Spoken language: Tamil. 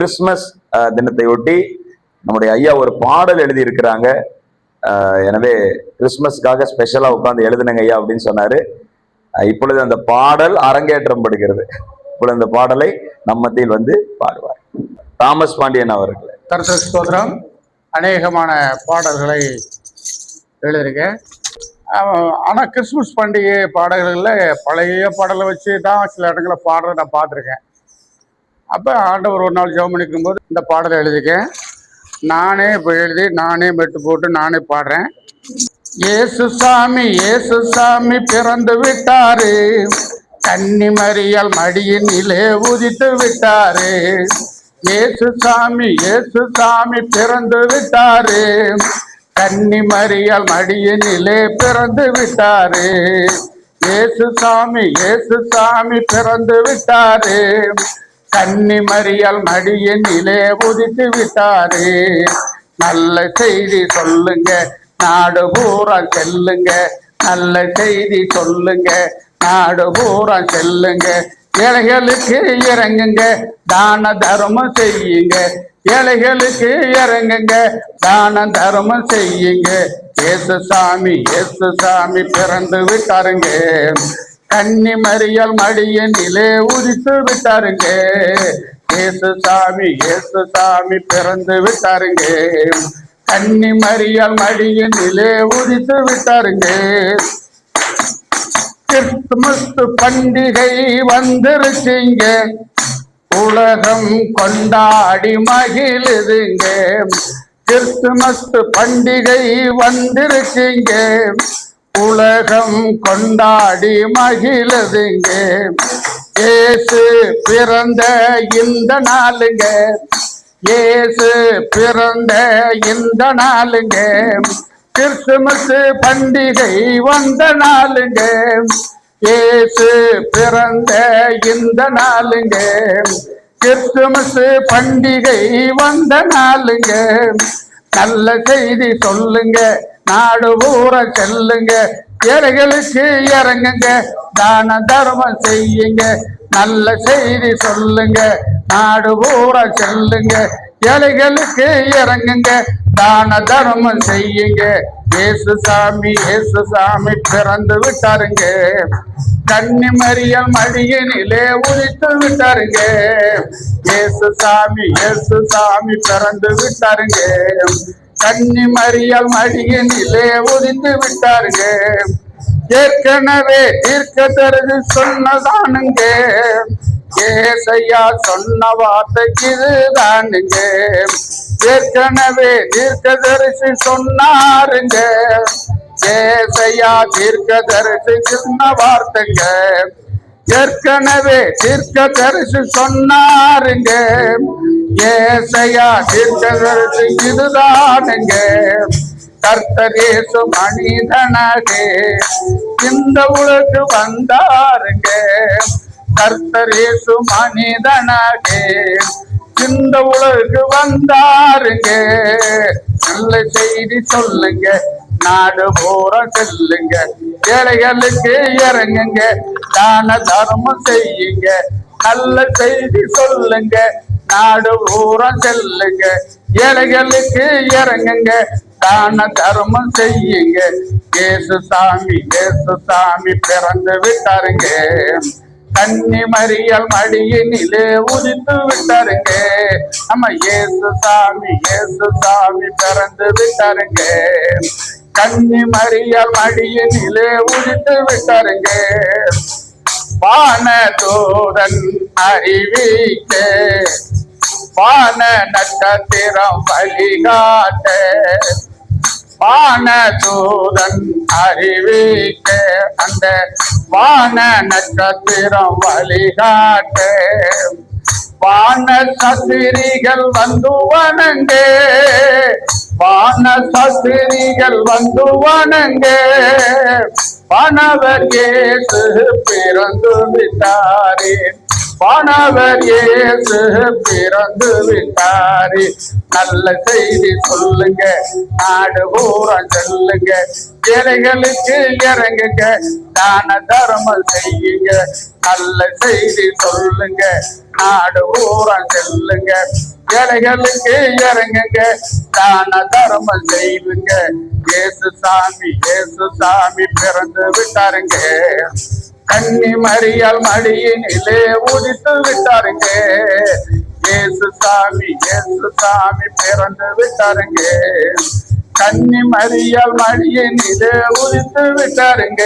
கிறிஸ்மஸ் தினத்தையொட்டி தினத்தை ஒட்டி நம்முடைய ஐயா ஒரு பாடல் எழுதியிருக்கிறாங்க. எனவே கிறிஸ்மஸ்க்காக ஸ்பெஷலாக உட்காந்து எழுதுனங்க ஐயா அப்படின்னு சொன்னாரு. இப்பொழுது அந்த பாடல் அரங்கேற்றம் படுகிறது இப்பொழுது அந்த பாடலை நம்மத்தில் வந்து பாடுவார். தாமஸ் பாண்டியன் அவர்கள். கருத்து ஸ்தோத்திரம். அநேகமான பாடல்களை எழுதியிருக்கேன். ஆனால் கிறிஸ்மஸ் கிறிஸ்துமஸ் பண்டிகை பாடல்களில் பழைய பாடலை வச்சு தான் சில இடங்களில் பாடுறதை நான் பார்த்துருக்கேன். அப்போ ஆண்டவர் ஒரு நாள் ஜெபம் பண்ணிக்கும் போது இந்த பாடலை எழுதிக்கேன் நானே இப்போ எழுதி நானே மெட்டு போட்டு நானே பாடுறேன். ஏசு சாமி ஏசு சாமி பிறந்து விட்டாரு. கன்னிமறியால் மடியினிலே உதித்து விட்டாரு. ஏசு சாமி இயேசு சாமி பிறந்து விட்டாரு. கன்னிமறியால் மடியினிலே பிறந்து விட்டாரு. ஏசு சாமி இயேசு சாமி பிறந்து விட்டாரு. கன்னிமறியால் மடியினிலே உதித்து விட்டாரு. நல்ல செய்தி சொல்லுங்க நாடு பூரா செல்லுங்க. நல்ல செய்தி சொல்லுங்க நாடு பூரா செல்லுங்க. ஏழைகளுக்கு இறங்குங்க தான தர்மம் செய்யுங்க. ஏழைகளுக்கு இறங்குங்க தான தர்மம் செய்யுங்க. ஏசு சாமி ஏசு சாமி பிறந்து விட்டாருங்க. கன்னி மறியல் மடியனிலே உதித்து விட்டாருங்க. ஏசு சாமி ஏசு சாமி பிறந்து விட்டாருங்க. கன்னி மறியல் மடியனிலே உதித்து விட்டாருங்க. கிறிஸ்துமஸ் பண்டிகை வந்துருச்சுங்க உலகம் கொண்டாடி மகிழுதுங்க. கிறிஸ்துமஸ் பண்டிகை வந்துருச்சுங்க உலகம் கொண்டாடி மகிழதுங்க. ஏசு பிறந்த இந்த நாளுங்க. ஏசு பிறந்த இந்த நாளுங்க. கிறிஸ்துமஸ் பண்டிகை வந்த நாளுங்க. ஏசு பிறந்த இந்த நாளுங்க. கிறிஸ்துமஸ் பண்டிகை வந்த நாளுங்க. நல்ல செய்தி சொல்லுங்க. நாடு ஊற செல்லுங்க ஏழைகளுக்கு இறங்குங்க தான தர்மம் செய்யுங்க நல்ல செய்தி சொல்லுங்க நாடு ஊற செல்லுங்க ஏழைகளுக்கு இறங்குங்க தான தர்மம் செய்யுங்க. இயேசு சாமி இயேசு சாமி பிறந்து விட்டாருங்க. கன்னி மறியல் மடியினிலே உதித்து விட்டாருங்க. இயேசு சாமி இயேசு சாமி பிறந்து விட்டாருங்க. கன்னி மறியல் மடியினிலே உதித்து விட்டாருங்க. ஏற்கனவே தீர்க்க தருது சொன்னதானுங்க. ஏசையா சொன்ன வார்த்தை இதுதானுங்க. ஏற்கனவே தீர்க்கதரிசி சொன்னாருங்க. ஏசையா தீர்க்கதரிசி சொன்ன வார்த்தைங்க. ஏற்கனவே தீர்க்கதரிசி சொன்னாருங்க. ஏசையா தீர்க்கதரிசி இதுதானுங்க. கர்த்தரேசு மனிதனாகே இந்த உலகு வந்தாருங்க. கர்த்தரேசு மனிதனாகே இந்த உலகு வந்தாருங்க. நல்ல செய்தி சொல்லுங்க நாடு பூரா செல்லுங்க. ஏழைகளுக்கு இறங்குங்க தான தர்மம் செய்யுங்க. நல்ல செய்தி சொல்லுங்க நாடு ஊரம் செல்லுங்க. ஏழைகளுக்கு இறங்குங்க. தான தர்மம் செய்யுங்க. கேசு சாமி கேசு சாமி பிறந்து விட்டாருங்க. கன்னி மறியல் மடியினிலே உதித்து விட்டாருங்க. நம்ம ஏசு சாமி ஏசு சாமி பிறந்து விட்டாருங்க. கன்னி மறியல் மடியினிலே உதித்து விட்டாருங்க. வான தூதன் அறிவிக்க வான நட்சத்திரம் வழிகாட்ட வான தூதன் அறிவிக்க. அந்த வான நட்சத்திரம் வழிகாட்ட வான சசிரிகள் வந்து வணங்கே. வான சசிரிகள் வந்து வணங்கே. வானவர் கேசு பிறந்து விட்டாரே. வானவர் இயேசு பிறந்து விட்டாரு நல்ல செய்தி சொல்லுங்க நாடு பூரா சொல்லுங்க. ஏழைகளுக்கு இறங்குங்க தான தர்மம் செய்யுங்க. நல்ல செய்தி சொல்லுங்க நாடு பூரா செல்லுங்க. ஏழைகளுக்கு இறங்குங்க தான தர்மம் செய்யுங்க. ஏசு சாமி ஏசு சாமி பிறந்து விட்டாருங்க கன்னி மறியால் மடியினிலே உதித்து விட்டாருங்க. ஏசு சாமி ஏசு சாமி பிறந்து விட்டாருங்க. கன்னி மறியால் மடியினிலே உதித்து விட்டாருங்க.